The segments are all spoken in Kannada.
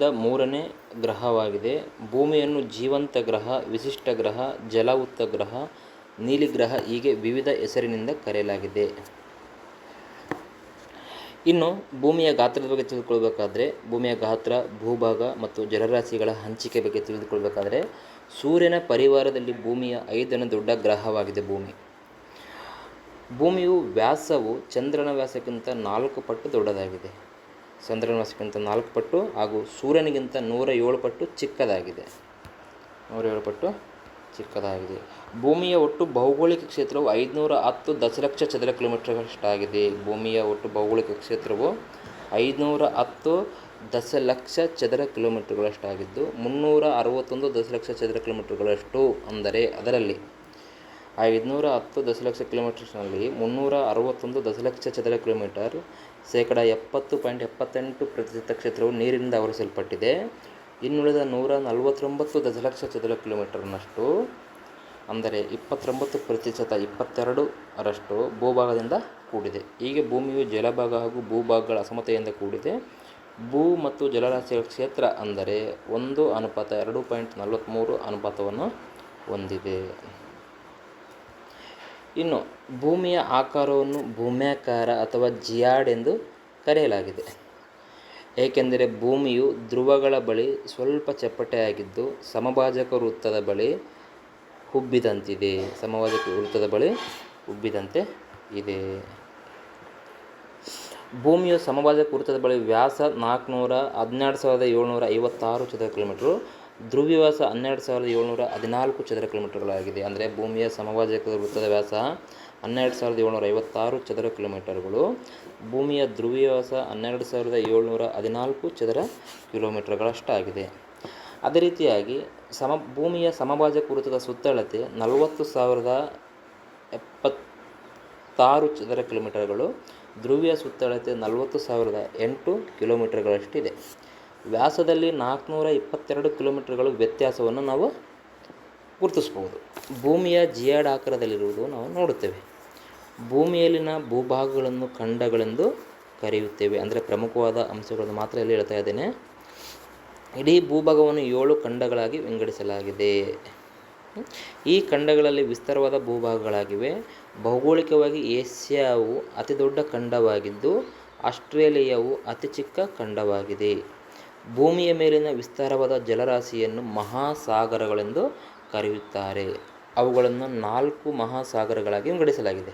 ಮೂರನೇ ಗ್ರಹವಾಗಿದೆ. ಭೂಮಿಯನ್ನು ಜೀವಂತ ಗ್ರಹ, ವಿಶಿಷ್ಟ ಗ್ರಹ ಜಲವುತ್ತ ಗ್ರಹ, ನೀಲಿ ಗ್ರಹ ಹೀಗೆ ವಿವಿಧ ಹೆಸರಿನಿಂದ ಕರೆಯಲಾಗಿದೆ. ಇನ್ನು ಭೂಮಿಯ ಗಾತ್ರದ ಬಗ್ಗೆ ತಿಳಿದುಕೊಳ್ಬೇಕಾದ್ರೆ, ಭೂಮಿಯ ಗಾತ್ರ, ಭೂಭಾಗ ಮತ್ತು ಜಲರಾಶಿಗಳ ಹಂಚಿಕೆ ಬಗ್ಗೆ ತಿಳಿದುಕೊಳ್ಬೇಕಾದ್ರೆ, ಸೂರ್ಯನ ಪರಿವಾರದಲ್ಲಿ ಭೂಮಿಯ ಐದನೇ ದೊಡ್ಡ ಗ್ರಹವಾಗಿದೆ ಭೂಮಿ. ಭೂಮಿಯು ವ್ಯಾಸವು ಚಂದ್ರನ ವ್ಯಾಸಕ್ಕಿಂತ ನಾಲ್ಕು ಪಟ್ಟು ದೊಡ್ಡದಾಗಿದೆ. ಚಂದ್ರನ ವ್ಯಾಸಕ್ಕಿಂತ ನಾಲ್ಕು ಪಟ್ಟು ಹಾಗೂ ಸೂರ್ಯನಿಗಿಂತ ನೂರ ಏಳು ಪಟ್ಟು ಚಿಕ್ಕದಾಗಿದೆ. ನೂರ ಏಳು ಪಟ್ಟು ಚಿಕ್ಕದಾಗಿದೆ. ಭೂಮಿಯ ಒಟ್ಟು ಭೌಗೋಳಿಕ ಕ್ಷೇತ್ರವು ಐದುನೂರ ಹತ್ತು ದಶಲಕ್ಷ ಚದರ ಕಿಲೋಮೀಟರ್ಗಳಷ್ಟಾಗಿದೆ. ಭೂಮಿಯ ಒಟ್ಟು ಭೌಗೋಳಿಕ ಕ್ಷೇತ್ರವು ಐದುನೂರ ಹತ್ತು ದಶಲಕ್ಷ ಚದರ ಕಿಲೋಮೀಟರ್ಗಳಷ್ಟಾಗಿದ್ದು, ಮುನ್ನೂರ ಅರವತ್ತೊಂದು ದಶಲಕ್ಷ ಚದರ ಕಿಲೋಮೀಟರ್ಗಳಷ್ಟು ಅಂದರೆ ಅದರಲ್ಲಿ. ಐದುನೂರ ಹತ್ತು ದಶಲಕ್ಷ ಕಿಲೋಮೀಟರ್ಸ್ನಲ್ಲಿ ಮುನ್ನೂರ ಅರವತ್ತೊಂದು ದಶಲಕ್ಷ ಚದರ ಕಿಲೋಮೀಟರ್ ಶೇಕಡ ಎಪ್ಪತ್ತು ಪಾಯಿಂಟ್ ಎಪ್ಪತ್ತೆಂಟು ಪ್ರತಿಶತ ಕ್ಷೇತ್ರವು ನೀರಿನಿಂದ ಆವರಿಸಲ್ಪಟ್ಟಿದೆ. ಇನ್ನುಳಿದ ನೂರ ನಲವತ್ತೊಂಬತ್ತು ದಶಲಕ್ಷ ಚದರ ಕಿಲೋಮೀಟರ್ನಷ್ಟು, ಅಂದರೆ ಇಪ್ಪತ್ತೊಂಬತ್ತು ಪ್ರತಿಶತ ಇಪ್ಪತ್ತೆರಡು ರಷ್ಟು ಭೂಭಾಗದಿಂದ ಕೂಡಿದೆ. ಹೀಗೆ ಭೂಮಿಯು ಜಲಭಾಗ ಹಾಗೂ ಭೂಭಾಗಗಳ ಅಸಮತೆಯಿಂದ ಕೂಡಿದೆ. ಭೂ ಮತ್ತು ಜಲರಾಶಿಗಳ ಕ್ಷೇತ್ರ ಅಂದರೆ ಒಂದು ಅನುಪಾತ ಎರಡು ಪಾಯಿಂಟ್ ನಲವತ್ತ್ಮೂರು ಅನುಪಾತವನ್ನು ಹೊಂದಿದೆ. ಇನ್ನು ಭೂಮಿಯ ಆಕಾರವನ್ನು ಭೂಮ್ಯಾಕಾರ ಅಥವಾ ಜಿಯಾಡ್ ಎಂದು ಕರೆಯಲಾಗಿದೆ. ಏಕೆಂದರೆ ಭೂಮಿಯು ಧ್ರುವಗಳ ಬಳಿ ಸ್ವಲ್ಪ ಚಪ್ಪಟೆಯಾಗಿದ್ದು ಸಮಭಾಜಕ ವೃತ್ತದ ಬಳಿ ಉಬ್ಬಿದಂತಿದೆ. ಸಮಭಾಜಕ ವೃತ್ತದ ಬಳಿ ಉಬ್ಬಿದಂತೆ ಇದೆ. ಭೂಮಿಯು ಸಮಭಾಜಕ ವೃತ್ತದ ಬಳಿ ವ್ಯಾಸ ನಾಲ್ಕುನೂರ ಹದಿನೆರಡು ಸಾವಿರದ ಏಳ್ನೂರ ಐವತ್ತಾರು ಚದರ ಕಿಲೋಮೀಟ್ರು ಧ್ರುವಿ ವ್ಯಾಸ ಹನ್ನೆರಡು ಸಾವಿರದ ಏಳ್ನೂರ ಹದಿನಾಲ್ಕು ಚದರ ಕಿಲೋಮೀಟರ್ಗಳಾಗಿದೆ. ಅಂದರೆ ಭೂಮಿಯ ಸಮಭಾಜಕ ವೃತ್ತದ ವ್ಯಾಸ ಹನ್ನೆರಡು ಸಾವಿರದ ಏಳ್ನೂರ ಐವತ್ತಾರು ಚದರ ಕಿಲೋಮೀಟರ್ಗಳು. ಭೂಮಿಯ ಧ್ರುವ್ಯವಾಸ ಹನ್ನೆರಡು ಸಾವಿರದ ಏಳ್ನೂರ ಹದಿನಾಲ್ಕು ಚದರ ಕಿಲೋಮೀಟರ್ಗಳಷ್ಟಾಗಿದೆ. ಅದೇ ರೀತಿಯಾಗಿ ಸಮ, ಭೂಮಿಯ ಸಮಭಾಜಕ ವೃತ್ತದ ಸುತ್ತಳತೆ ನಲವತ್ತು ಸಾವಿರದ ಎಪ್ಪತ್ತಾರು ಚದರ ಕಿಲೋಮೀಟರ್ಗಳು. ಧ್ರುವೀಯ ಸುತ್ತಳತೆ ನಲವತ್ತು ಸಾವಿರದ ಎಂಟು ಕಿಲೋಮೀಟರ್ಗಳಷ್ಟಿದೆ. ವ್ಯಾಸದಲ್ಲಿ ನಾಲ್ಕುನೂರ ಇಪ್ಪತ್ತೆರಡು ಕಿಲೋಮೀಟರ್ಗಳು ವ್ಯತ್ಯಾಸವನ್ನು ನಾವು ಗುರುತಿಸ್ಬೋದು. ಭೂಮಿಯ ಜಿಯಾಡ್ ಆಕಾರದಲ್ಲಿರುವುದು ನಾವು ನೋಡುತ್ತೇವೆ. ಭೂಮಿಯಲ್ಲಿನ ಭೂಭಾಗಗಳನ್ನು ಖಂಡಗಳೆಂದು ಕರೆಯುತ್ತೇವೆ. ಅಂದರೆ ಪ್ರಮುಖವಾದ ಅಂಶಗಳನ್ನು ಮಾತ್ರ ಇಲ್ಲಿ ಹೇಳ್ತಾ ಇದ್ದೇನೆ. ಇಡೀ ಭೂಭಾಗವನ್ನು ಏಳು ಖಂಡಗಳಾಗಿ ವಿಂಗಡಿಸಲಾಗಿದೆ. ಈ ಖಂಡಗಳಲ್ಲಿ ವಿಸ್ತಾರವಾದ ಭೂಭಾಗಗಳಾಗಿವೆ. ಭೌಗೋಳಿಕವಾಗಿ ಏಷ್ಯಾವು ಅತಿ ದೊಡ್ಡ ಖಂಡವಾಗಿದ್ದು, ಆಸ್ಟ್ರೇಲಿಯಾವು ಅತಿ ಚಿಕ್ಕ ಖಂಡವಾಗಿದೆ. ಭೂಮಿಯ ಮೇಲಿನ ವಿಸ್ತಾರವಾದ ಜಲರಾಶಿಯನ್ನು ಮಹಾಸಾಗರಗಳೆಂದು ಕರೆಯುತ್ತಾರೆ. ಅವುಗಳನ್ನು ನಾಲ್ಕು ಮಹಾಸಾಗರಗಳಾಗಿ ವಿಂಗಡಿಸಲಾಗಿದೆ.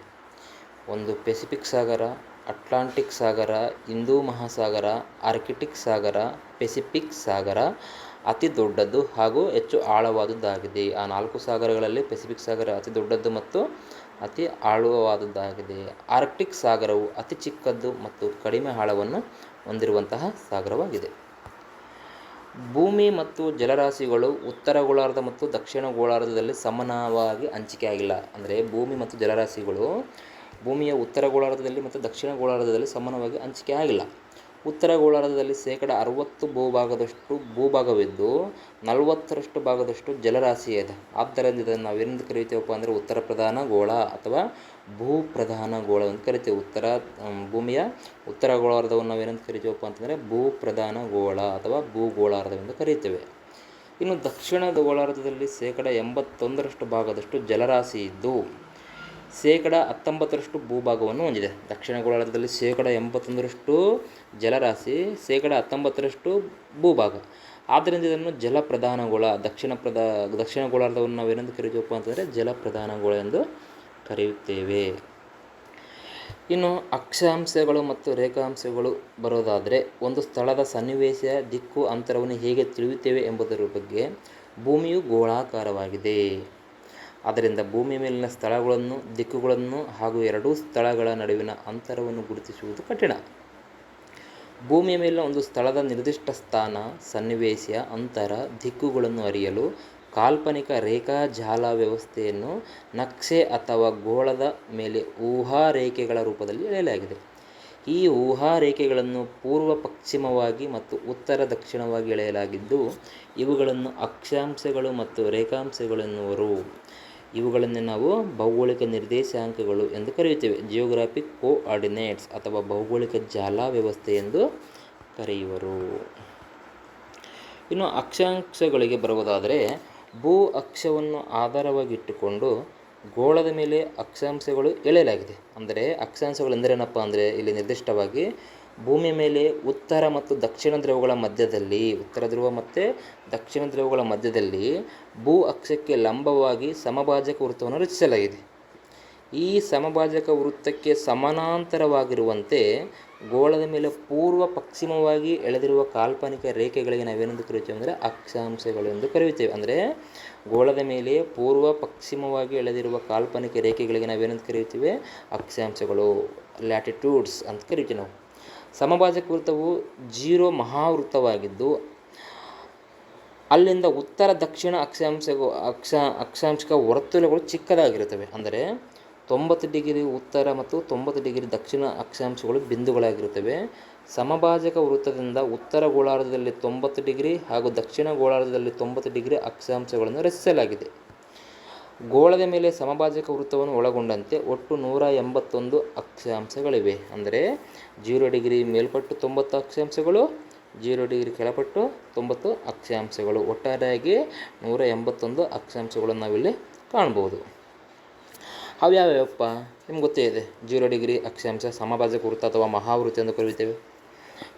ಒಂದು ಪೆಸಿಫಿಕ್ ಸಾಗರ, ಅಟ್ಲಾಂಟಿಕ್ ಸಾಗರ, ಹಿಂದೂ ಮಹಾಸಾಗರ, ಆರ್ಕಿಟಿಕ್ ಸಾಗರ, ಪೆಸಿಫಿಕ್ ಸಾಗರ ಅತಿ ದೊಡ್ಡದು ಹಾಗೂ ಹೆಚ್ಚು ಆಳವಾದದ್ದಾಗಿದೆ. ಆ ನಾಲ್ಕು ಸಾಗರಗಳಲ್ಲಿ ಪೆಸಿಫಿಕ್ ಸಾಗರ ಅತಿ ದೊಡ್ಡದ್ದು ಮತ್ತು ಅತಿ ಆಳವಾದದ್ದಾಗಿದೆ. ಆರ್ಕ್ಟಿಕ್ ಸಾಗರವು ಅತಿ ಚಿಕ್ಕದ್ದು ಮತ್ತು ಕಡಿಮೆ ಆಳವನ್ನು ಹೊಂದಿರುವಂತಹ ಸಾಗರವಾಗಿದೆ. ಭೂಮಿ ಮತ್ತು ಜಲರಾಶಿಗಳು ಉತ್ತರ ಗೋಳಾರ್ಧ ಮತ್ತು ದಕ್ಷಿಣ ಗೋಳಾರ್ಧದಲ್ಲಿ ಸಮಾನವಾಗಿ ಹಂಚಿಕೆಯಾಗಿಲ್ಲ. ಅಂದರೆ ಭೂಮಿ ಮತ್ತು ಜಲರಾಶಿಗಳು ಭೂಮಿಯ ಉತ್ತರ ಗೋಳಾರ್ಧದಲ್ಲಿ ಮತ್ತು ದಕ್ಷಿಣ ಗೋಳಾರ್ಧದಲ್ಲಿ ಸಮಾನವಾಗಿ ಹಂಚಿಕೆ ಆಗಿಲ್ಲ ಉತ್ತರ ಗೋಳಾರ್ಧದಲ್ಲಿ ಶೇಕಡ ಅರವತ್ತು ಭೂಭಾಗದಷ್ಟು ಭೂಭಾಗವಿದ್ದು, ನಲವತ್ತರಷ್ಟು ಭಾಗದಷ್ಟು ಜಲರಾಶಿ ಇದೆ. ಆದ್ದರಿಂದ ಇದನ್ನು ನಾವೇನೆಂದು ಕರೆಯುತ್ತೇವಪ್ಪ ಅಂದರೆ ಉತ್ತರ ಪ್ರಧಾನ ಗೋಳ ಅಥವಾ ಭೂ ಪ್ರಧಾನ ಗೋಳ ಅಂತ ಕರಿತೀವಿ. ಉತ್ತರ ಭೂಮಿಯ ಉತ್ತರ ಗೋಳಾರ್ಧವನ್ನು ನಾವೇನಂತ ಕರಿತೀವಪ್ಪ ಅಂತಂದರೆ ಭೂ ಪ್ರಧಾನ ಗೋಳ ಅಥವಾ ಭೂಗೋಳಾರ್ಧವೆಂದು ಕರೀತೇವೆ. ಇನ್ನು ದಕ್ಷಿಣದ ಗೋಳಾರ್ಧದಲ್ಲಿ ಶೇಕಡ ಎಂಬತ್ತೊಂದರಷ್ಟು ಭಾಗದಷ್ಟು ಜಲರಾಶಿ ಇದ್ದು, ಶೇಕಡ ಹತ್ತೊಂಬತ್ತರಷ್ಟು ಭೂಭಾಗವನ್ನು ಹೊಂದಿದೆ. ದಕ್ಷಿಣ ಗೋಳಾರ್ಧದಲ್ಲಿ ಶೇಕಡ ಎಂಬತ್ತೊಂದರಷ್ಟು ಜಲರಾಶಿ, ಶೇಕಡ ಹತ್ತೊಂಬತ್ತರಷ್ಟು ಭೂಭಾಗ. ಆದ್ದರಿಂದ ಇದನ್ನು ಜಲಪ್ರಧಾನ ಗೋಳ ದಕ್ಷಿಣ ಪ್ರದಾ ದಕ್ಷಿಣ ಗೋಳಾರ್ಧವನ್ನು ನಾವೇನೆಂದು ಕರಿತೀವಪ್ಪ ಅಂತಂದರೆ ಜಲಪ್ರಧಾನ ಗೋಳ ಎಂದು ಕರೆಯುತ್ತೇವೆ. ಇನ್ನು ಅಕ್ಷಾಂಶಗಳು ಮತ್ತು ರೇಖಾಂಶಗಳು ಬರೋದಾದರೆ ಒಂದು ಸ್ಥಳದ ಸನ್ನಿವೇಶ ದಿಕ್ಕು ಅಂತರವನ್ನು ಹೇಗೆ ತಿಳಿಯುತ್ತೇವೆ ಎಂಬುದರ ಬಗ್ಗೆ ಭೂಮಿಯು ಗೋಳಾಕಾರವಾಗಿದೆ. ಆದ್ದರಿಂದ ಭೂಮಿಯ ಮೇಲಿನ ಸ್ಥಳಗಳನ್ನು, ದಿಕ್ಕುಗಳನ್ನು ಹಾಗೂ ಎರಡೂ ಸ್ಥಳಗಳ ನಡುವಿನ ಅಂತರವನ್ನು ಗುರುತಿಸುವುದು ಕಠಿಣ. ಭೂಮಿಯ ಮೇಲಿನ ಒಂದು ಸ್ಥಳದ ನಿರ್ದಿಷ್ಟ ಸ್ಥಾನ, ಸನ್ನಿವೇಶ, ಅಂತರ, ದಿಕ್ಕುಗಳನ್ನು ಅರಿಯಲು ಕಾಲ್ಪನಿಕ ರೇಖಾಜಾಲ ವ್ಯವಸ್ಥೆಯನ್ನು ನಕ್ಷೆ ಅಥವಾ ಗೋಳದ ಮೇಲೆ ಊಹಾ ರೇಖೆಗಳ ರೂಪದಲ್ಲಿ ಎಳೆಯಲಾಗಿದೆ. ಈ ಊಹಾ ರೇಖೆಗಳನ್ನು ಪೂರ್ವ ಪಶ್ಚಿಮವಾಗಿ ಮತ್ತು ಉತ್ತರ ದಕ್ಷಿಣವಾಗಿ ಎಳೆಯಲಾಗಿದ್ದು, ಇವುಗಳನ್ನು ಅಕ್ಷಾಂಶಗಳು ಮತ್ತು ರೇಖಾಂಶಗಳು ಎನ್ನುವರು ಇವುಗಳನ್ನು ನಾವು ಭೌಗೋಳಿಕ ನಿರ್ದೇಶಾಂಕಗಳು ಎಂದು ಕರೆಯುತ್ತೇವೆ. ಜಿಯೋಗ್ರಾಫಿಕ್ ಕೋಆರ್ಡಿನೇಟ್ಸ್ ಅಥವಾ ಭೌಗೋಳಿಕ ಜಾಲ ವ್ಯವಸ್ಥೆ ಎಂದು ಕರೆಯುವರು. ಇನ್ನು ಅಕ್ಷಾಂಶಗಳಿಗೆ ಬರುವುದಾದರೆ ಭೂ ಅಕ್ಷವನ್ನು ಆಧಾರವಾಗಿಟ್ಟುಕೊಂಡು ಗೋಳದ ಮೇಲೆ ಅಕ್ಷಾಂಶಗಳು ಎಳೆಯಲಾಗಿದೆ. ಅಂದರೆ ಅಕ್ಷಾಂಶಗಳು ಎಂದರೇನಪ್ಪ ಅಂದರೆ ಇಲ್ಲಿ ನಿರ್ದಿಷ್ಟವಾಗಿ ಭೂಮಿಯ ಮೇಲೆ ಉತ್ತರ ಮತ್ತು ದಕ್ಷಿಣ ಧ್ರುವಗಳ ಮಧ್ಯದಲ್ಲಿ, ಉತ್ತರ ಧ್ರುವ ಮತ್ತು ದಕ್ಷಿಣ ಧ್ರುವಗಳ ಮಧ್ಯದಲ್ಲಿ ಭೂ ಅಕ್ಷಕ್ಕೆ ಲಂಬವಾಗಿ ಸಮಭಾಜಕ ವೃತ್ತವನ್ನು ರಚಿಸಲಾಗಿದೆ. ಈ ಸಮಭಾಜಕ ವೃತ್ತಕ್ಕೆ ಸಮಾನಾಂತರವಾಗಿರುವಂತೆ ಗೋಳದ ಮೇಲೆ ಪೂರ್ವ ಪಶ್ಚಿಮವಾಗಿ ಎಳೆದಿರುವ ಕಾಲ್ಪನಿಕ ರೇಖೆಗಳಿಗೆ ನಾವೇನೆಂದು ಕರೆಯುತ್ತೇವೆ ಅಂದರೆ ಅಕ್ಷಾಂಶಗಳು ಎಂದು ಕರೆಯುತ್ತೇವೆ. ಅಂದರೆ ಗೋಳದ ಮೇಲೆ ಪೂರ್ವ ಪಶ್ಚಿಮವಾಗಿ ಎಳೆದಿರುವ ಕಾಲ್ಪನಿಕ ರೇಖೆಗಳಿಗೆ ನಾವೇನೆಂದು ಕರೆಯುತ್ತೇವೆ? ಅಕ್ಷಾಂಶಗಳು ಲ್ಯಾಟಿಟ್ಯೂಡ್ಸ್ ಅಂತ ಕರಿತೀವಿ ನಾವು. ಸಮಭಾಜಕ ವೃತ್ತವು ಜೀರೋ ಮಹಾವೃತ್ತವಾಗಿದ್ದು, ಅಲ್ಲಿಂದ ಉತ್ತರ ದಕ್ಷಿಣ ಅಕ್ಷಾಂಶ ಅಕ್ಷ ಅಕ್ಷಾಂಶಕ ವರ್ತುಲಗಳು ಚಿಕ್ಕದಾಗಿರುತ್ತವೆ. ಅಂದರೆ ತೊಂಬತ್ತು ಡಿಗ್ರಿ ಉತ್ತರ ಮತ್ತು ತೊಂಬತ್ತು ಡಿಗ್ರಿ ದಕ್ಷಿಣ ಅಕ್ಷಾಂಶಗಳು ಬಿಂದುಗಳಾಗಿರುತ್ತವೆ. ಸಮಭಾಜಕ ವೃತ್ತದಿಂದ ಉತ್ತರ ಗೋಳಾರ್ಧದಲ್ಲಿ ತೊಂಬತ್ತು ಡಿಗ್ರಿ ಹಾಗೂ ದಕ್ಷಿಣ ಗೋಳಾರ್ಧದಲ್ಲಿ ತೊಂಬತ್ತು ಡಿಗ್ರಿ ಅಕ್ಷಾಂಶಗಳನ್ನು ರಚಿಸಲಾಗಿದೆ. ಗೋಳದ ಮೇಲೆ ಸಮಭಾಜಕ ವೃತ್ತವನ್ನು ಒಳಗೊಂಡಂತೆ ಒಟ್ಟು ನೂರ ಎಂಬತ್ತೊಂದು ಅಕ್ಷಾಂಶಗಳಿವೆ. ಅಂದರೆ ಜೀರೋ ಡಿಗ್ರಿ ಮೇಲ್ಪಟ್ಟು ತೊಂಬತ್ತು ಅಕ್ಷಾಂಶಗಳು, ಜೀರೋ ಡಿಗ್ರಿ ಕೆಳಪಟ್ಟು ತೊಂಬತ್ತು ಅಕ್ಷಾಂಶಗಳು. ಒಟ್ಟಾರೆಯಾಗಿ ನೂರ ಎಂಬತ್ತೊಂದು ಅಕ್ಷಾಂಶಗಳನ್ನು ನಾವಿಲ್ಲಿ ಕಾಣ್ಬೋದು ಅವು ಯಾವ್ಯಾವಪ್ಪ ನಿಮ್ಗೆ ಗೊತ್ತೇ ಇದೆ, ಜೀರೋ ಡಿಗ್ರಿ ಅಕ್ಷಾಂಶ, ಸಮಭಾಜಕ ವೃತ್ತ ಅಥವಾ ಮಹಾವೃತ್ತ ಎಂದು ಕರೆಯುತ್ತೇವೆ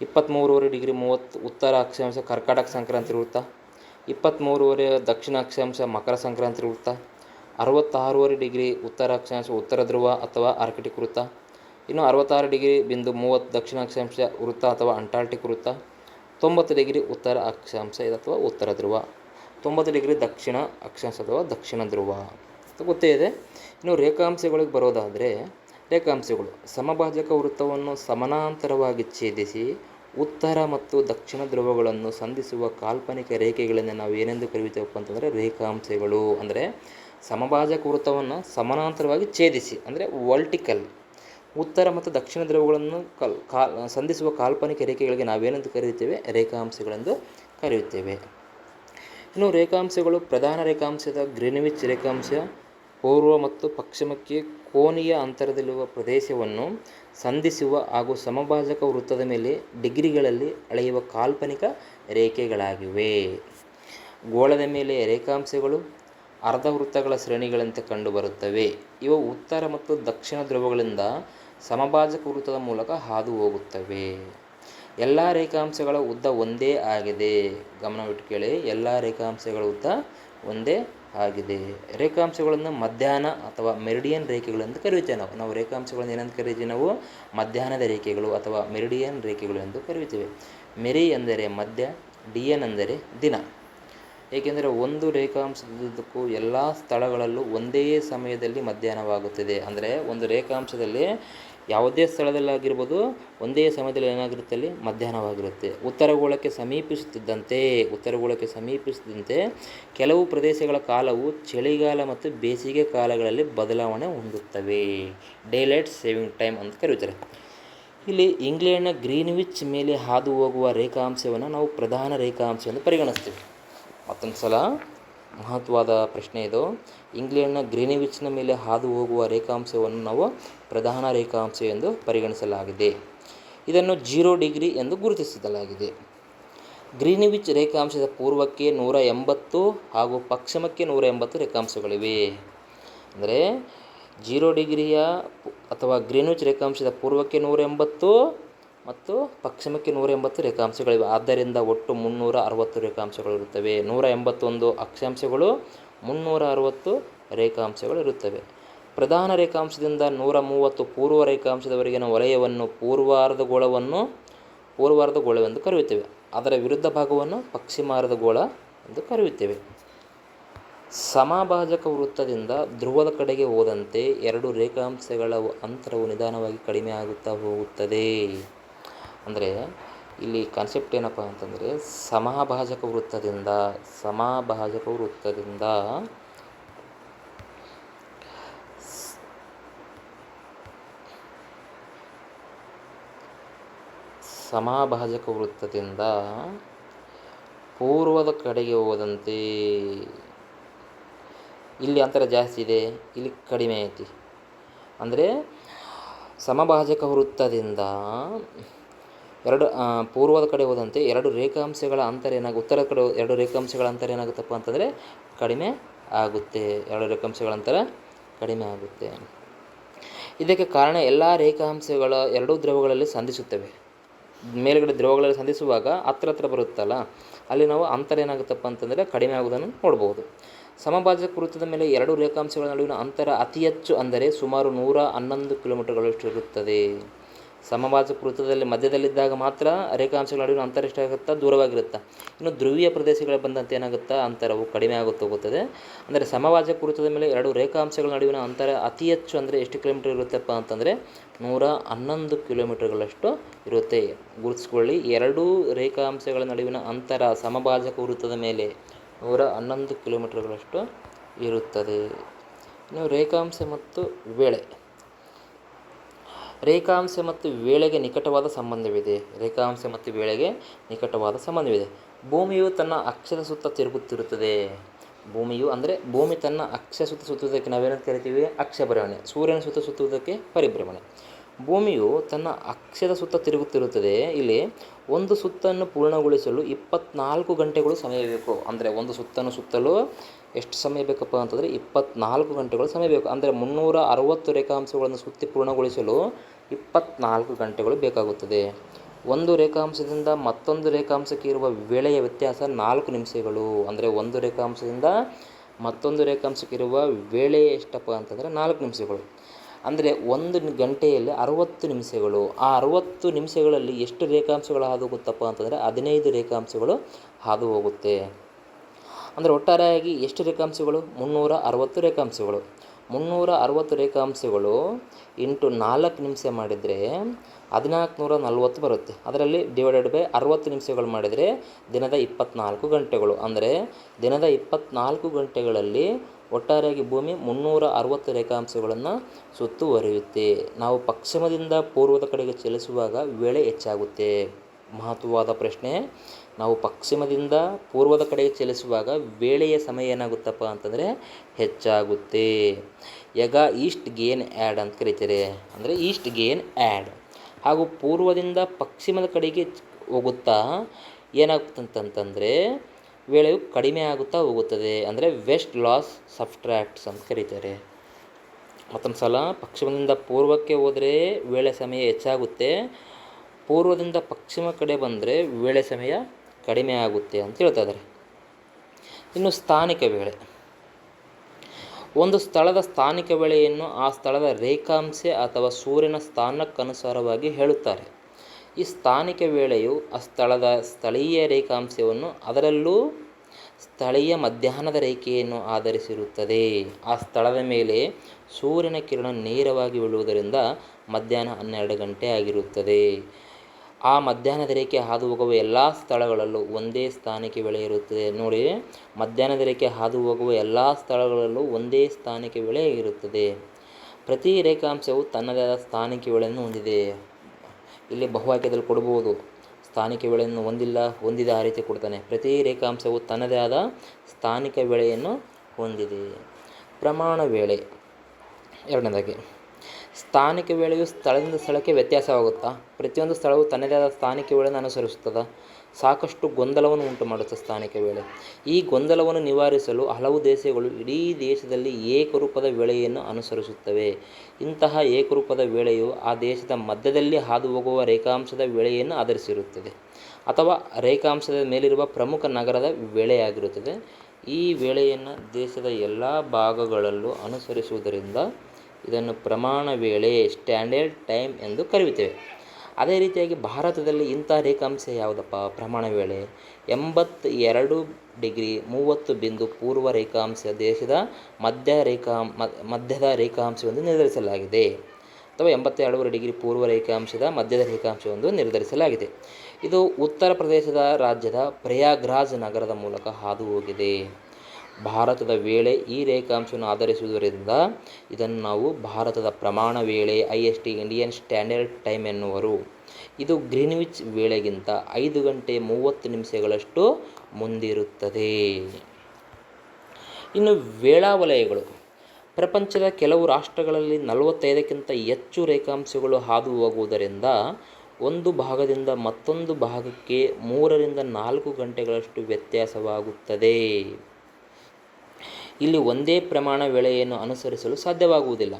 ಇಪ್ಪತ್ತ್ಮೂರುವರೆ ಡಿಗ್ರಿ ಮೂವತ್ತು ಉತ್ತರ ಅಕ್ಷಾಂಶ, ಕರ್ಕಾಟಕ ಸಂಕ್ರಾಂತಿ ವೃತ್ತ. ಇಪ್ಪತ್ತ್ಮೂರುವರೆ ದಕ್ಷಿಣ ಅಕ್ಷಾಂಶ, ಮಕರ ಸಂಕ್ರಾಂತಿ ವೃತ್ತ. ಅರವತ್ತಾರೂವರೆ ಡಿಗ್ರಿ ಉತ್ತರ ಅಕ್ಷಾಂಶ, ಉತ್ತರ ಧ್ರುವ ಅಥವಾ ಆರ್ಕಿಟಿಕ್ ವೃತ್ತ. ಇನ್ನು ಅರವತ್ತಾರು ಡಿಗ್ರಿ ಬಿಂದು ಮೂವತ್ತು ದಕ್ಷಿಣ ಅಕ್ಷಾಂಶ ವೃತ್ತ ಅಥವಾ ಅಂಟಾರ್ಟಿಕ್ ವೃತ್ತ. ತೊಂಬತ್ತು ಡಿಗ್ರಿ ಉತ್ತರ ಅಕ್ಷಾಂಶ ಇದು ಅಥವಾ ಉತ್ತರ ಧ್ರುವ. ತೊಂಬತ್ತು ಡಿಗ್ರಿ ದಕ್ಷಿಣ ಅಕ್ಷಾಂಶ ಅಥವಾ ದಕ್ಷಿಣ ಧ್ರುವ. ಗೊತ್ತೇ ಇದೆ? ಇನ್ನು ರೇಖಾಂಶಗಳಿಗೆ ಬರೋದಾದರೆ, ರೇಖಾಂಶಗಳು ಸಮಭಾಜಕ ವೃತ್ತವನ್ನು ಸಮಾನಾಂತರವಾಗಿ ಛೇದಿಸಿ ಉತ್ತರ ಮತ್ತು ದಕ್ಷಿಣ ಧ್ರುವಗಳನ್ನು ಸಂಧಿಸುವ ಕಾಲ್ಪನಿಕ ರೇಖೆಗಳನ್ನು ನಾವು ಏನೆಂದು ಕರೆಯುತ್ತೇವಪ್ಪ ಅಂತಂದರೆ ರೇಖಾಂಶಗಳು. ಅಂದರೆ ಸಮಭಾಜಕ ವೃತ್ತವನ್ನು ಸಮಾನಾಂತರವಾಗಿ ಛೇದಿಸಿ, ಅಂದರೆ ವರ್ಟಿಕಲ್ ಉತ್ತರ ಮತ್ತು ದಕ್ಷಿಣ ಧ್ರುವಗಳನ್ನು ಕಲ್, ಕಾ, ಸಂಧಿಸುವ ಕಾಲ್ಪನಿಕ ರೇಖೆಗಳಿಗೆ ನಾವೇನೆಂದು ಕರೆಯುತ್ತೇವೆ? ರೇಖಾಂಶಗಳೆಂದು ಕರೆಯುತ್ತೇವೆ. ಇನ್ನು ರೇಖಾಂಶಗಳು ಪ್ರಧಾನ ರೇಖಾಂಶದ ಗ್ರೀನ್ವಿಚ್ ರೇಖಾಂಶ ಪೂರ್ವ ಮತ್ತು ಪಶ್ಚಿಮಕ್ಕೆ ಕೋನೀಯ ಅಂತರದಲ್ಲಿರುವ ಪ್ರದೇಶವನ್ನು ಸಂಧಿಸುವ ಹಾಗೂ ಸಮಭಾಜಕ ವೃತ್ತದ ಮೇಲೆ ಡಿಗ್ರಿಗಳಲ್ಲಿ ಅಳೆಯುವ ಕಾಲ್ಪನಿಕ ರೇಖೆಗಳಾಗಿವೆ. ಗೋಳದ ಮೇಲೆ ರೇಖಾಂಶಗಳು ಅರ್ಧವೃತ್ತಗಳ ಶ್ರೇಣಿಗಳಂತೆ ಕಂಡುಬರುತ್ತವೆ. ಇವು ಉತ್ತರ ಮತ್ತು ದಕ್ಷಿಣ ಧ್ರುವಗಳಿಂದ ಸಮಭಾಜಕ ವೃತ್ತದ ಮೂಲಕ ಹಾದು ಹೋಗುತ್ತವೆ ಎಲ್ಲ ರೇಖಾಂಶಗಳ ಉದ್ದ ಒಂದೇ ಆಗಿದೆ. ಗಮನವಿಟ್ಟು ಕೇಳಿ, ಎಲ್ಲ ರೇಖಾಂಶಗಳ ಉದ್ದ ಒಂದೇ ಆಗಿದೆ. ರೇಖಾಂಶಗಳನ್ನು ಮಧ್ಯಾಹ್ನ ಅಥವಾ ಮೆರಿಡಿಯನ್ ರೇಖೆಗಳೆಂದು ಕರೆಯುತ್ತೇವೆ ನಾವು. ನಾವು ರೇಖಾಂಶಗಳನ್ನು ಏನಂತ ಕರೀತೀವಿ ನಾವು ಮಧ್ಯಾಹ್ನದ ರೇಖೆಗಳು ಅಥವಾ ಮೆರಿಡಿಯನ್ ರೇಖೆಗಳು ಎಂದು ಕರೆಯುತ್ತೇವೆ. ಮೆರಿ ಎಂದರೆ ಮಧ್ಯ ಡಿಯನ್ ಅಂದರೆ ದಿನ. ಏಕೆಂದರೆ ಒಂದು ರೇಖಾಂಶದುದ್ದಕ್ಕೂ ಎಲ್ಲ ಸ್ಥಳಗಳಲ್ಲೂ ಒಂದೇ ಸಮಯದಲ್ಲಿ ಮಧ್ಯಾಹ್ನವಾಗುತ್ತದೆ. ಅಂದರೆ ಒಂದು ರೇಖಾಂಶದಲ್ಲಿ ಯಾವುದೇ ಸ್ಥಳದಲ್ಲಾಗಿರ್ಬೋದು, ಒಂದೇ ಸಮಯದಲ್ಲಿ ಏನಾಗಿರುತ್ತೆ ಅಲ್ಲಿ? ಮಧ್ಯಾಹ್ನವಾಗಿರುತ್ತೆ. ಉತ್ತರಗೋಳಕ್ಕೆ ಸಮೀಪಿಸುತ್ತಿದ್ದಂತೆ ಉತ್ತರಗೋಳಕ್ಕೆ ಸಮೀಪಿಸುತ್ತಿದ್ದಂತೆ ಕೆಲವು ಪ್ರದೇಶಗಳ ಕಾಲವು ಚಳಿಗಾಲ ಮತ್ತು ಬೇಸಿಗೆ ಕಾಲಗಳಲ್ಲಿ ಬದಲಾವಣೆ ಹೊಂದುತ್ತವೆ. ಡೇಲೈಟ್ ಸೇವಿಂಗ್ ಟೈಮ್ ಅಂತ ಕರೆಯುತ್ತಾರೆ ಇಲ್ಲಿ ಇಂಗ್ಲೆಂಡ್ನ ಗ್ರೀನ್ವಿಚ್ ಮೇಲೆ ಹಾದು ಹೋಗುವ ರೇಖಾಂಶವನ್ನು ನಾವು ಪ್ರಧಾನ ರೇಖಾಂಶ ಎಂದು ಪರಿಗಣಿಸ್ತೀವಿ. ಮತ್ತೊಂದು ಸಲ ಮಹತ್ವದ ಪ್ರಶ್ನೆ ಇದು. ಇಂಗ್ಲೆಂಡ್ನ ಗ್ರೀನಿವಿಚ್ನ ಮೇಲೆ ಹಾದು ಹೋಗುವ ರೇಖಾಂಶವನ್ನು ನಾವು ಪ್ರಧಾನ ರೇಖಾಂಶ ಎಂದು ಪರಿಗಣಿಸಲಾಗಿದೆ. ಇದನ್ನು ಜೀರೋ ಡಿಗ್ರಿ ಎಂದು ಗುರುತಿಸಲಾಗಿದೆ. ಗ್ರೀನಿವಿಚ್ ರೇಖಾಂಶದ ಪೂರ್ವಕ್ಕೆ ನೂರ ಎಂಬತ್ತು ಹಾಗೂ ಪಶ್ಚಿಮಕ್ಕೆ ನೂರ ಎಂಬತ್ತು ರೇಖಾಂಶಗಳಿವೆ. ಅಂದರೆ ಜೀರೋ ಡಿಗ್ರಿಯ ಅಥವಾ ಗ್ರೀನ್ವಿಚ್ ರೇಖಾಂಶದ ಪೂರ್ವಕ್ಕೆ ನೂರ ಎಂಬತ್ತು ಮತ್ತು ಪಶ್ಚಿಮಕ್ಕೆ ನೂರ ಎಂಬತ್ತು ರೇಖಾಂಶಗಳಿವೆ. ಆದ್ದರಿಂದ ಒಟ್ಟು ಮುನ್ನೂರ ಅರವತ್ತು ರೇಖಾಂಶಗಳು ಇರುತ್ತವೆ. ನೂರ ಎಂಬತ್ತೊಂದು ಅಕ್ಷಾಂಶಗಳು ಮುನ್ನೂರ ಅರವತ್ತು ರೇಖಾಂಶಗಳು ಇರುತ್ತವೆ. ಪ್ರಧಾನ ರೇಖಾಂಶದಿಂದ ನೂರ ಮೂವತ್ತು ಪೂರ್ವ ರೇಖಾಂಶದವರೆಗಿನ ವಲಯವನ್ನು ಪೂರ್ವಾರ್ಧಗೋಳವನ್ನು ಪೂರ್ವಾರ್ಧಗೋಳವೆಂದು ಕರೆಯುತ್ತೇವೆ. ಅದರ ವಿರುದ್ಧ ಭಾಗವನ್ನು ಪಶ್ಚಿಮಾರ್ಧಗೋಳ ಎಂದು ಕರೆಯುತ್ತೇವೆ. ಸಮಭಾಜಕ ವೃತ್ತದಿಂದ ಧ್ರುವದ ಕಡೆಗೆ ಹೋದಂತೆ ಎರಡು ರೇಖಾಂಶಗಳ ಅಂತರವು ನಿಧಾನವಾಗಿ ಕಡಿಮೆ ಆಗುತ್ತಾ ಹೋಗುತ್ತದೆ. ಅಂದರೆ ಇಲ್ಲಿ ಕಾನ್ಸೆಪ್ಟ್ ಏನಪ್ಪ ಅಂತಂದರೆ ಸಮಭಾಜಕ ವೃತ್ತದಿಂದ ಸಮಭಾಜಕ ವೃತ್ತದಿಂದ ಸಮಭಾಜಕ ವೃತ್ತದಿಂದ ಪೂರ್ವದ ಕಡೆಗೆ ಹೋದಂತೆ. ಇಲ್ಲಿ ಅಂತರ ಜಾಸ್ತಿ ಇದೆ, ಇಲ್ಲಿ ಕಡಿಮೆ ಐತಿ. ಅಂದರೆ ಸಮಭಾಜಕ ವೃತ್ತದಿಂದ ಎರಡು ಪೂರ್ವದ ಕಡೆ ಹೋದಂತೆ ಎರಡು ರೇಖಾಂಶಗಳ ಅಂತರ ಏನಾಗ ಉತ್ತರದ ಕಡೆ ಎರಡು ರೇಖಾಂಶಗಳ ಅಂತರ ಏನಾಗುತ್ತಪ್ಪ ಅಂತಂದರೆ ಕಡಿಮೆ ಆಗುತ್ತೆ. ಎರಡು ರೇಖಾಂಶಗಳ ಅಂತರ ಕಡಿಮೆ ಆಗುತ್ತೆ. ಇದಕ್ಕೆ ಕಾರಣ ಎಲ್ಲ ರೇಖಾಂಶಗಳ ಎರಡೂ ದ್ರವಗಳಲ್ಲಿ ಸಂಧಿಸುತ್ತವೆ. ಮೇಲುಗಡೆ ದ್ರವಗಳಲ್ಲಿ ಸಂಧಿಸುವಾಗ ಹತ್ರ ಹತ್ರ ಬರುತ್ತಲ್ಲ, ಅಲ್ಲಿ ನಾವು ಅಂತರ ಏನಾಗುತ್ತಪ್ಪ ಅಂತಂದರೆ ಕಡಿಮೆ ಆಗುವುದನ್ನು ನೋಡ್ಬೋದು. ಸಮಭಾಜಕ ವೃತ್ತದ ಮೇಲೆ ಎರಡು ರೇಖಾಂಶಗಳ ನಡುವಿನ ಅಂತರ ಅತಿ ಹೆಚ್ಚು ಅಂದರೆ ಸುಮಾರು ನೂರ ಹನ್ನೊಂದು ಕಿಲೋಮೀಟರ್ಗಳಷ್ಟು ಇರುತ್ತದೆ. ಸಮಭಾಜಕ ವೃತ್ತದಲ್ಲಿ ಮಧ್ಯದಲ್ಲಿದ್ದಾಗ ಮಾತ್ರ ರೇಖಾಂಶಗಳ ನಡುವಿನ ಅಂತರ ಎಷ್ಟಾಗುತ್ತಾ ದೂರವಾಗಿರುತ್ತೆ? ಇನ್ನು ಧ್ರುವೀಯ ಪ್ರದೇಶಗಳ ಬಂದಂತೆ ಏನಾಗುತ್ತಾ? ಅಂತರವು ಕಡಿಮೆ ಆಗುತ್ತಾ ಹೋಗುತ್ತದೆ. ಅಂದರೆ ಸಮಭಾಜಕ ವೃತ್ತದ ಮೇಲೆ ಎರಡು ರೇಖಾಂಶಗಳ ನಡುವಿನ ಅಂತರ ಅತಿ ಹೆಚ್ಚು ಅಂದರೆ ಎಷ್ಟು ಕಿಲೋಮೀಟರ್ ಇರುತ್ತಪ್ಪ ಅಂತಂದರೆ ನೂರ ಹನ್ನೊಂದು ಕಿಲೋಮೀಟರ್ಗಳಷ್ಟು ಇರುತ್ತೆ. ಗುರುತಿಸ್ಕೊಳ್ಳಿ. ಎರಡೂ ರೇಖಾಂಶಗಳ ನಡುವಿನ ಅಂತರ ಸಮಭಾಜಕ ವೃತ್ತದ ಮೇಲೆ ನೂರ ಹನ್ನೊಂದು ಕಿಲೋಮೀಟರ್ಗಳಷ್ಟು ಇರುತ್ತದೆ. ಇನ್ನು ರೇಖಾಂಶ ಮತ್ತು ವೇಳೆ. ರೇಖಾಂಶ ಮತ್ತು ವೇಳೆಗೆ ನಿಕಟವಾದ ಸಂಬಂಧವಿದೆ. ರೇಖಾಂಶ ಮತ್ತು ವೇಳೆಗೆ ನಿಕಟವಾದ ಸಂಬಂಧವಿದೆ. ಭೂಮಿಯು ತನ್ನ ಅಕ್ಷದ ಸುತ್ತ ತಿರುಗುತ್ತಿರುತ್ತದೆ. ಭೂಮಿಯು ಅಂದರೆ ಭೂಮಿ ತನ್ನ ಅಕ್ಷ ಸುತ್ತ ಸುತ್ತುವುದಕ್ಕೆ ನಾವೇನಂತ ಕರಿತೀವಿ? ಅಕ್ಷ ಬರವಣೆ. ಸೂರ್ಯನ ಸುತ್ತ ಸುತ್ತುವುದಕ್ಕೆ ಪರಿಭ್ರಮಣೆ. ಭೂಮಿಯು ತನ್ನ ಅಕ್ಷದ ಸುತ್ತ ತಿರುಗುತ್ತಿರುತ್ತದೆ. ಇಲ್ಲಿ ಒಂದು ಸುತ್ತನ್ನು ಪೂರ್ಣಗೊಳಿಸಲು ಇಪ್ಪತ್ನಾಲ್ಕು ಗಂಟೆಗಳು ಸಮಯ ಬೇಕು. ಅಂದರೆ ಒಂದು ಸುತ್ತನ್ನು ಸುತ್ತಲು ಎಷ್ಟು ಸಮಯ ಬೇಕಪ್ಪ ಅಂತಂದರೆ ಇಪ್ಪತ್ನಾಲ್ಕು ಗಂಟೆಗಳು ಸಮಯ ಬೇಕು. ಅಂದರೆ ಮುನ್ನೂರ ಅರವತ್ತು ರೇಖಾಂಶಗಳನ್ನು ಸುತ್ತಿ ಪೂರ್ಣಗೊಳಿಸಲು ಇಪ್ಪತ್ನಾಲ್ಕು ಗಂಟೆಗಳು ಬೇಕಾಗುತ್ತದೆ. ಒಂದು ರೇಖಾಂಶದಿಂದ ಮತ್ತೊಂದು ರೇಖಾಂಶಕ್ಕೆ ಇರುವ ವೇಳೆಯ ವ್ಯತ್ಯಾಸ ನಾಲ್ಕು ನಿಮಿಷಗಳು. ಅಂದರೆ ಒಂದು ರೇಖಾಂಶದಿಂದ ಮತ್ತೊಂದು ರೇಖಾಂಶಕ್ಕಿರುವ ವೇಳೆ ಎಷ್ಟಪ್ಪ ಅಂತಂದರೆ ನಾಲ್ಕು ನಿಮಿಷಗಳು. ಅಂದರೆ ಒಂದು ಗಂಟೆಯಲ್ಲಿ ಅರವತ್ತು ನಿಮಿಷಗಳು. ಆ ಅರುವತ್ತು ನಿಮಿಷಗಳಲ್ಲಿ ಎಷ್ಟು ರೇಖಾಂಶಗಳು ಹಾದು ಹೋಗುತ್ತಪ್ಪ ಅಂತಂದರೆ ಹದಿನೈದು ರೇಖಾಂಶಗಳು ಹಾದು ಹೋಗುತ್ತೆ. ಅಂದರೆ ಒಟ್ಟಾರೆಯಾಗಿ ಎಷ್ಟು ರೇಖಾಂಶಗಳು? ಮುನ್ನೂರ ಅರವತ್ತು ರೇಖಾಂಶಗಳು. ಮುನ್ನೂರ ಅರವತ್ತು ರೇಖಾಂಶಗಳು ಇಂಟು ನಾಲ್ಕು ನಿಮಿಷ ಮಾಡಿದರೆ ಹದಿನಾಲ್ಕು ನೂರ ನಲ್ವತ್ತು ಬರುತ್ತೆ. ಅದರಲ್ಲಿ ಡಿವೈಡೆಡ್ ಬೈ ಅರವತ್ತು ನಿಮಿಷಗಳು ಮಾಡಿದರೆ ದಿನದ ಇಪ್ಪತ್ನಾಲ್ಕು ಗಂಟೆಗಳು. ಅಂದರೆ ದಿನದ ಇಪ್ಪತ್ನಾಲ್ಕು ಗಂಟೆಗಳಲ್ಲಿ ಒಟ್ಟಾರೆಯಾಗಿ ಭೂಮಿ ಮುನ್ನೂರ ಅರವತ್ತು ರೇಖಾಂಶಗಳನ್ನು ಸುತ್ತುವರಿಯುತ್ತೆ. ನಾವು ಪಶ್ಚಿಮದಿಂದ ಪೂರ್ವದ ಕಡೆಗೆ ಚಲಿಸುವಾಗ ವೇಳೆ ಹೆಚ್ಚಾಗುತ್ತೆ. ಮಹತ್ವವಾದ ಪ್ರಶ್ನೆ, ನಾವು ಪಶ್ಚಿಮದಿಂದ ಪೂರ್ವದ ಕಡೆಗೆ ಚಲಿಸುವಾಗ ವೇಳೆಯ ಸಮಯ ಏನಾಗುತ್ತಪ್ಪ ಅಂತಂದರೆ ಹೆಚ್ಚಾಗುತ್ತೆ. ಯಗ ಈಸ್ಟ್ ಗೇನ್ ಆ್ಯಡ್ ಅಂತ ಕರೀತಾರೆ. ಅಂದರೆ ಈಸ್ಟ್ ಗೇನ್ ಆ್ಯಡ್ ಹಾಗೂ ಪೂರ್ವದಿಂದ ಪಶ್ಚಿಮದ ಕಡೆಗೆ ಹೋಗುತ್ತಾ ಏನಾಗುತ್ತಂತಂತಂದರೆ ವೇಳೆಯು ಕಡಿಮೆ ಆಗುತ್ತಾ ಹೋಗುತ್ತದೆ ಅಂದರೆ ವೆಸ್ಟ್ ಲಾಸ್ ಸಬ್ಟ್ರಾಕ್ಟ್ಸ್ ಅಂತ ಕರೀತಾರೆ. ಮತ್ತೊಂದು ಸಲ, ಪಶ್ಚಿಮದಿಂದ ಪೂರ್ವಕ್ಕೆ ಹೋದರೆ ವೇಳೆ ಸಮಯ ಹೆಚ್ಚಾಗುತ್ತೆ. ಪೂರ್ವದಿಂದ ಪಶ್ಚಿಮ ಕಡೆ ಬಂದರೆ ವೇಳೆ ಸಮಯ ಕಡಿಮೆ ಆಗುತ್ತೆ ಅಂತ ಹೇಳ್ತಾ ಇದ್ದಾರೆ ಇನ್ನು ಸ್ಥಾನಿಕ ವೇಳೆ. ಒಂದು ಸ್ಥಳದ ಸ್ಥಾನಿಕ ವೇಳೆಯನ್ನು ಆ ಸ್ಥಳದ ರೇಖಾಂಶ ಅಥವಾ ಸೂರ್ಯನ ಸ್ಥಾನಕ್ಕನುಸಾರವಾಗಿ ಹೇಳುತ್ತಾರೆ. ಈ ಸ್ಥಾನಿಕ ವೇಳೆಯು ಆ ಸ್ಥಳದ ಸ್ಥಳೀಯ ರೇಖಾಂಶವನ್ನು ಅದರಲ್ಲೂ ಸ್ಥಳೀಯ ಮಧ್ಯಾಹ್ನದ ರೇಖೆಯನ್ನು ಆಧರಿಸಿರುತ್ತದೆ. ಆ ಸ್ಥಳದ ಮೇಲೆ ಸೂರ್ಯನ ಕಿರಣ ನೇರವಾಗಿ ಬೀಳುವುದರಿಂದ ಮಧ್ಯಾಹ್ನ ಹನ್ನೆರಡು ಗಂಟೆ ಆಗಿರುತ್ತದೆ. ಆ ಮಧ್ಯಾಹ್ನದ ರೇಖೆ ಹಾದು ಹೋಗುವ ಎಲ್ಲ ಸ್ಥಳಗಳಲ್ಲೂ ಒಂದೇ ಸ್ಥಾನಿಕ ವೇಳೆ ಇರುತ್ತದೆ. ನೋಡಿ, ಮಧ್ಯಾಹ್ನದ ರೇಖೆ ಹಾದು ಹೋಗುವ ಎಲ್ಲ ಸ್ಥಳಗಳಲ್ಲೂ ಒಂದೇ ಸ್ಥಾನಿಕ ವೇಳೆ ಇರುತ್ತದೆ. ಪ್ರತಿ ರೇಖಾಂಶವು ತನ್ನದೇ ಆದ ಸ್ಥಾನಿಕ ವೇಳೆಯನ್ನು ಹೊಂದಿದೆ. ಇಲ್ಲಿ ಬಹುವಾಕ್ಯದಲ್ಲಿ ಕೊಡಬಹುದು. ಸ್ಥಾನಿಕ ವೇಳೆಯನ್ನು ಹೊಂದಿಲ್ಲ, ಹೊಂದಿದ ಆ ರೀತಿ ಕೊಡ್ತಾನೆ. ಪ್ರತಿ ರೇಖಾಂಶವು ತನ್ನದೇ ಆದ ಸ್ಥಾನಿಕ ವೇಳೆಯನ್ನು ಹೊಂದಿದೆ. ಪ್ರಮಾಣ ವೇಳೆ ಎರಡನೇದಾಗಿ, ಸ್ಥಾನಿಕ ವೇಳೆಯು ಸ್ಥಳದಿಂದ ಸ್ಥಳಕ್ಕೆ ವ್ಯತ್ಯಾಸವಾಗುತ್ತಾ, ಪ್ರತಿಯೊಂದು ಸ್ಥಳವು ತನ್ನದೇ ಆದ ಸ್ಥಾನಿಕ ವೇಳೆಯನ್ನು ಅನುಸರಿಸುತ್ತದೆ? ಸಾಕಷ್ಟು ಗೊಂದಲವನ್ನು ಉಂಟು ಮಾಡುತ್ತೆ ಸ್ಥಾನಿಕ ವೇಳೆ. ಈ ಗೊಂದಲವನ್ನು ನಿವಾರಿಸಲು ಹಲವು ದೇಶಗಳು ಇಡೀ ದೇಶದಲ್ಲಿ ಏಕರೂಪದ ವೇಳೆಯನ್ನು ಅನುಸರಿಸುತ್ತವೆ. ಇಂತಹ ಏಕರೂಪದ ವೇಳೆಯು ಆ ದೇಶದ ಮಧ್ಯದಲ್ಲಿ ಹಾದು ಹೋಗುವ ರೇಖಾಂಶದ ವೇಳೆಯನ್ನು ಆಧರಿಸಿರುತ್ತದೆ. ಅಥವಾ ರೇಖಾಂಶದ ಮೇಲಿರುವ ಪ್ರಮುಖ ನಗರದ ವೇಳೆಯಾಗಿರುತ್ತದೆ. ಈ ವೇಳೆಯನ್ನು ದೇಶದ ಎಲ್ಲ ಭಾಗಗಳಲ್ಲೂ ಅನುಸರಿಸುವುದರಿಂದ ಇದನ್ನು ಪ್ರಮಾಣ ವೇಳೆ, ಸ್ಟ್ಯಾಂಡರ್ಡ್ ಟೈಮ್ ಎಂದು ಕರೆಯುತ್ತೇವೆ. ಅದೇ ರೀತಿಯಾಗಿ ಭಾರತದಲ್ಲಿ ಇಂಥ ರೇಖಾಂಶ ಯಾವುದಪ್ಪ? ಪ್ರಮಾಣ ವೇಳೆ ಎಂಬತ್ತ ಎರಡು ಡಿಗ್ರಿ ಮೂವತ್ತು ಬಿಂದು ಪೂರ್ವ ರೇಖಾಂಶ ದೇಶದ ಮಧ್ಯ ರೇಖಾ ಮಧ್ಯದ ರೇಖಾಂಶವೆಂದು ನಿರ್ಧರಿಸಲಾಗಿದೆ. ಅಥವಾ ಎಂಬತ್ತೆರಡೂವರೆ ಡಿಗ್ರಿ ಪೂರ್ವ ರೇಖಾಂಶದ ಮಧ್ಯದ ರೇಖಾಂಶವೆಂದು ನಿರ್ಧರಿಸಲಾಗಿದೆ. ಇದು ಉತ್ತರ ಪ್ರದೇಶದ ರಾಜ್ಯದ ಪ್ರಯಾಗ್ರಾಜ್ ನಗರದ ಮೂಲಕ ಹಾದು ಹೋಗಿದೆ. ಭಾರತದ ವೇಳೆ ಈ ರೇಖಾಂಶವನ್ನು ಆಧರಿಸುವುದರಿಂದ ಇದನ್ನು ನಾವು ಭಾರತದ ಪ್ರಮಾಣ ವೇಳೆ I S T Indian Standard Time ಎನ್ನುವರು. ಇದು ಗ್ರೀನ್ವಿಚ್ ವೇಳೆಗಿಂತ ಐದು ಗಂಟೆ ಮೂವತ್ತು ನಿಮಿಷಗಳಷ್ಟು ಮುಂದಿರುತ್ತದೆ. ಇನ್ನು ವೇಳಾವಲಯಗಳು. ಪ್ರಪಂಚದ ಕೆಲವು ರಾಷ್ಟ್ರಗಳಲ್ಲಿ ನಲವತ್ತೈದಕ್ಕಿಂತ ಹೆಚ್ಚು ರೇಖಾಂಶಗಳು ಹಾದು ಹೋಗುವುದರಿಂದ ಒಂದು ಭಾಗದಿಂದ ಮತ್ತೊಂದು ಭಾಗಕ್ಕೆ ಮೂರರಿಂದ ನಾಲ್ಕು ಗಂಟೆಗಳಷ್ಟು ವ್ಯತ್ಯಾಸವಾಗುತ್ತದೆ. ಇಲ್ಲಿ ಒಂದೇ ಪ್ರಮಾಣ ವೇಳೆಯನ್ನು ಅನುಸರಿಸಲು ಸಾಧ್ಯವಾಗುವುದಿಲ್ಲ.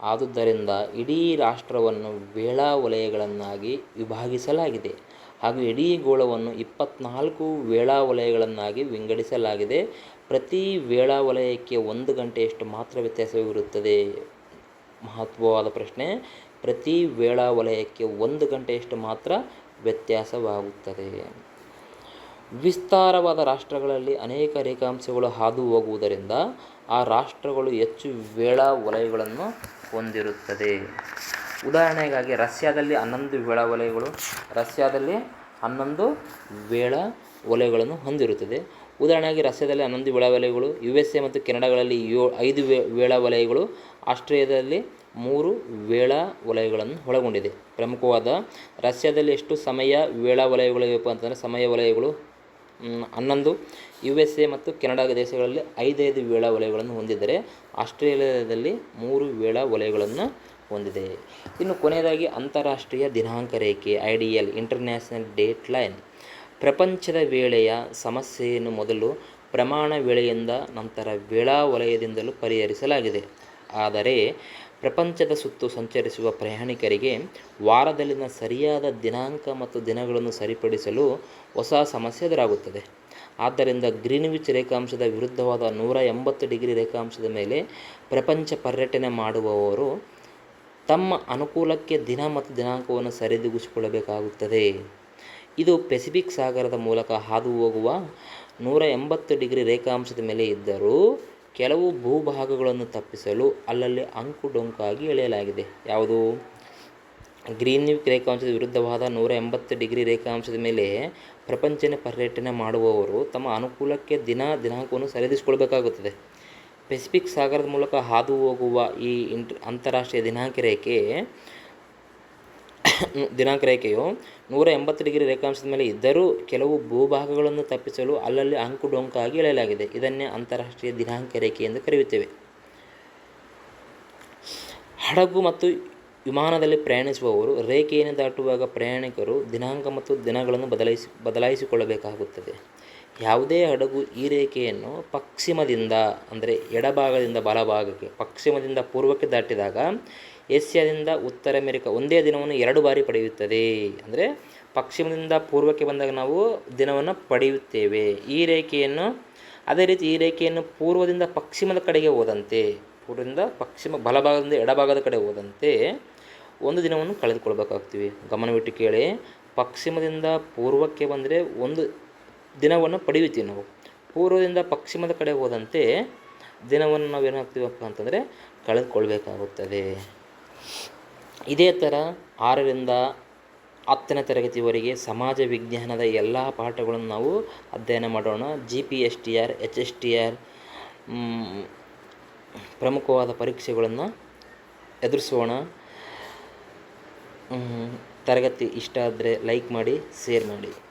ಆದುದರಿಂದ ಇಡೀ ರಾಷ್ಟ್ರವನ್ನು ವೇಳಾ ವಲಯಗಳನ್ನಾಗಿ ವಿಭಾಗಿಸಲಾಗಿದೆ. ಹಾಗೂ ಇಡೀ ಗೋಳವನ್ನು ಇಪ್ಪತ್ನಾಲ್ಕು ವೇಳಾ ವಲಯಗಳನ್ನಾಗಿ ವಿಂಗಡಿಸಲಾಗಿದೆ. ಪ್ರತಿ ವೇಳಾ ವಲಯಕ್ಕೆ ಒಂದು ಗಂಟೆಯಷ್ಟು ಮಾತ್ರ ವ್ಯತ್ಯಾಸವಿರುತ್ತದೆ. ಮಹತ್ವವಾದ ಪ್ರಶ್ನೆ, ಪ್ರತಿ ವೇಳಾ ವಲಯಕ್ಕೆ ಒಂದು ಗಂಟೆಯಷ್ಟು ಮಾತ್ರ ವ್ಯತ್ಯಾಸವಾಗುತ್ತದೆ. ವಿಸ್ತಾರವಾದ ರಾಷ್ಟ್ರಗಳಲ್ಲಿ ಅನೇಕ ರೇಖಾಂಶಗಳು ಹಾದು ಹೋಗುವುದರಿಂದ ಆ ರಾಷ್ಟ್ರಗಳು ಹೆಚ್ಚು ವೇಳಾ ವಲಯಗಳನ್ನು ಹೊಂದಿರುತ್ತದೆ. ಉದಾಹರಣೆಗಾಗಿ ರಷ್ಯಾದಲ್ಲಿ ಹನ್ನೊಂದು ವೇಳಾ ವಲಯಗಳು, ರಷ್ಯಾದಲ್ಲಿ ಹನ್ನೊಂದು ವೇಳಾ ವಲಯಗಳನ್ನು ಹೊಂದಿರುತ್ತದೆ. ಉದಾಹರಣೆಗೆ ರಷ್ಯಾದಲ್ಲಿ ಹನ್ನೊಂದು ವೇಳಾ ವಲಯಗಳು ಯು ಎಸ್ ಎ ಮತ್ತು ಕೆನಡಾಗಳಲ್ಲಿ ಯೋ, ಐದು ವೇ, ವೇಳಾ ವಲಯಗಳು, ಆಸ್ಟ್ರೇಲಿಯಾದಲ್ಲಿ ಮೂರು ವೇಳಾ ವಲಯಗಳನ್ನು ಒಳಗೊಂಡಿದೆ. ಪ್ರಮುಖವಾದ ರಷ್ಯಾದಲ್ಲಿ ಎಷ್ಟು ಸಮಯ ವೇಳಾ ವಲಯಗಳಿವೆಪ್ಪ ಅಂತಂದರೆ ಸಮಯ ವಲಯಗಳು ಹನ್ನೊಂದು ಯು ಎಸ್ ಎ ಮತ್ತು ಕೆನಡಾ ದೇಶಗಳಲ್ಲಿ ಐದೈದು ವೇಳಾ ವಲಯಗಳನ್ನು ಹೊಂದಿದ್ದರೆ ಆಸ್ಟ್ರೇಲಿಯಾದಲ್ಲಿ ಮೂರು ವೇಳಾ ವಲಯಗಳನ್ನು ಹೊಂದಿದೆ. ಇನ್ನು ಕೊನೆಯದಾಗಿ ಅಂತಾರಾಷ್ಟ್ರೀಯ ದಿನಾಂಕ ರೇಖೆ I D L International Date Line ಪ್ರಪಂಚದ ವೇಳೆಯ ಸಮಸ್ಯೆಯನ್ನು ಮೊದಲು ಪ್ರಮಾಣ ವೇಳೆಯಿಂದ ನಂತರ ವೇಳಾ ವಲಯದಿಂದಲೂ ಪರಿಹರಿಸಲಾಗಿದೆ. ಆದರೆ ಪ್ರಪಂಚದ ಸುತ್ತು ಸಂಚರಿಸುವ ಪ್ರಯಾಣಿಕರಿಗೆ ವಾರದಲ್ಲಿನ ಸರಿಯಾದ ದಿನಾಂಕ ಮತ್ತು ದಿನಗಳನ್ನು ಸರಿಪಡಿಸಲು ಹೊಸ ಸಮಸ್ಯೆ ಎದುರಾಗುತ್ತದೆ. ಆದ್ದರಿಂದ ಗ್ರೀನ್ವಿಚ್ ರೇಖಾಂಶದ ವಿರುದ್ಧವಾದ ನೂರ ಎಂಬತ್ತು ಡಿಗ್ರಿ ರೇಖಾಂಶದ ಮೇಲೆ ಪ್ರಪಂಚ ಪರ್ಯಟನೆ ಮಾಡುವವರು ತಮ್ಮ ಅನುಕೂಲಕ್ಕೆ ದಿನ ಮತ್ತು ದಿನಾಂಕವನ್ನು ಸರಿದೂಗಿಸಿಕೊಳ್ಳಬೇಕಾಗುತ್ತದೆ. ಇದು ಪೆಸಿಫಿಕ್ ಸಾಗರದ ಮೂಲಕ ಹಾದು ಹೋಗುವ ನೂರ ಎಂಬತ್ತು ಡಿಗ್ರಿ ರೇಖಾಂಶದ ಮೇಲೆ ಇದ್ದರೂ ಕೆಲವು ಭೂಭಾಗಗಳನ್ನು ತಪ್ಪಿಸಲು ಅಲ್ಲಲ್ಲಿ ಅಂಕು-ಡೊಂಕಾಗಿ ಎಳೆಯಲಾಗಿದೆ. ಯಾವುದು? ಗ್ರೀನ್ವಿಕ್ ರೇಖಾಂಶದ ವಿರುದ್ಧವಾದ ನೂರ ಎಂಬತ್ತು ಡಿಗ್ರಿ ರೇಖಾಂಶದ ಮೇಲೆ ಪ್ರಪಂಚನ ಪರ್ಯಟನೆ ಮಾಡುವವರು ತಮ್ಮ ಅನುಕೂಲಕ್ಕೆ ದಿನ ದಿನಾಂಕವನ್ನು ಸರಿದಿಸಿಕೊಳ್ಬೇಕಾಗುತ್ತದೆ. ಪೆಸಿಫಿಕ್ ಸಾಗರದ ಮೂಲಕ ಹಾದು ಹೋಗುವ ಈ ಇಂಟ್ ಅಂತಾರಾಷ್ಟ್ರೀಯ ದಿನಾಂಕ ರೇಖೆ ದಿನಾಂಕ ರೇಖೆಯು ನೂರ ಎಂಬತ್ತು ಡಿಗ್ರಿ ರೇಖಾಂಶದ ಮೇಲೆ ಇದ್ದರೂ ಕೆಲವು ಭೂಭಾಗಗಳನ್ನು ತಪ್ಪಿಸಲು ಅಲ್ಲಲ್ಲಿ ಅಂಕು-ಡೊಂಕಾಗಿ ಎಳೆಯಲಾಗಿದೆ. ಇದನ್ನೇ ಅಂತಾರಾಷ್ಟ್ರೀಯ ದಿನಾಂಕ ರೇಖೆ ಎಂದು ಕರೆಯುತ್ತೇವೆ. ಹಡಗು ಮತ್ತು ವಿಮಾನದಲ್ಲಿ ಪ್ರಯಾಣಿಸುವವರು ರೇಖೆಯನ್ನು ದಾಟುವಾಗ ಪ್ರಯಾಣಿಕರು ದಿನಾಂಕ ಮತ್ತು ದಿನಗಳನ್ನು ಬದಲಾಯಿಸಿ, ಬದಲಾಯಿಸಿಕೊಳ್ಳಬೇಕಾಗುತ್ತದೆ. ಯಾವುದೇ ಹಡಗು ಈ ರೇಖೆಯನ್ನು ಪಶ್ಚಿಮದಿಂದ, ಅಂದರೆ ಎಡಭಾಗದಿಂದ ಬಲಭಾಗಕ್ಕೆ, ಪಶ್ಚಿಮದಿಂದ ಪೂರ್ವಕ್ಕೆ ದಾಟಿದಾಗ ಏಷ್ಯಾದಿಂದ ಉತ್ತರ ಅಮೆರಿಕ ಒಂದೇ ದಿನವನ್ನು ಎರಡು ಬಾರಿ ಪಡೆಯುತ್ತದೆ. ಅಂದರೆ ಪಶ್ಚಿಮದಿಂದ ಪೂರ್ವಕ್ಕೆ ಬಂದಾಗ ನಾವು ದಿನವನ್ನು ಪಡೆಯುತ್ತೇವೆ. ಈ ರೇಖೆಯನ್ನು, ಅದೇ ರೀತಿ ಈ ರೇಖೆಯನ್ನು ಪೂರ್ವದಿಂದ ಪಶ್ಚಿಮದ ಕಡೆಗೆ ಹೋದಂತೆ, ಪೂರ್ವದಿಂದ ಪಶ್ಚಿಮ ಬಲಭಾಗದಿಂದ ಎಡಭಾಗದ ಕಡೆ ಹೋದಂತೆ ಒಂದು ದಿನವನ್ನು ಕಳೆದುಕೊಳ್ಬೇಕಾಗ್ತೀವಿ. ಗಮನವಿಟ್ಟು ಕೇಳಿ, ಪಶ್ಚಿಮದಿಂದ ಪೂರ್ವಕ್ಕೆ ಬಂದರೆ ಒಂದು ದಿನವನ್ನು ಪಡೆಯುತ್ತೀವಿ ನಾವು. ಪೂರ್ವದಿಂದ ಪಶ್ಚಿಮದ ಕಡೆ ಹೋದಂತೆ ದಿನವನ್ನು ನಾವು ಏನಾಗ್ತೀವಪ್ಪ ಅಂತಂದರೆ ಕಳೆದುಕೊಳ್ಬೇಕಾಗುತ್ತದೆ. ಇದೇ ಥರ ಆರರಿಂದ ಹತ್ತನೇ ತರಗತಿವರೆಗೆ ಸಮಾಜ ವಿಜ್ಞಾನದ ಎಲ್ಲ ಪಾಠಗಳನ್ನು ನಾವು ಅಧ್ಯಯನ ಮಾಡೋಣ. G P S T R H S T R ಪ್ರಮುಖವಾದ ಪರೀಕ್ಷೆಗಳನ್ನು ಎದುರಿಸೋಣ. ತರಗತಿ ಇಷ್ಟ ಆದರೆ ಲೈಕ್ ಮಾಡಿ ಶೇರ್ ಮಾಡಿ.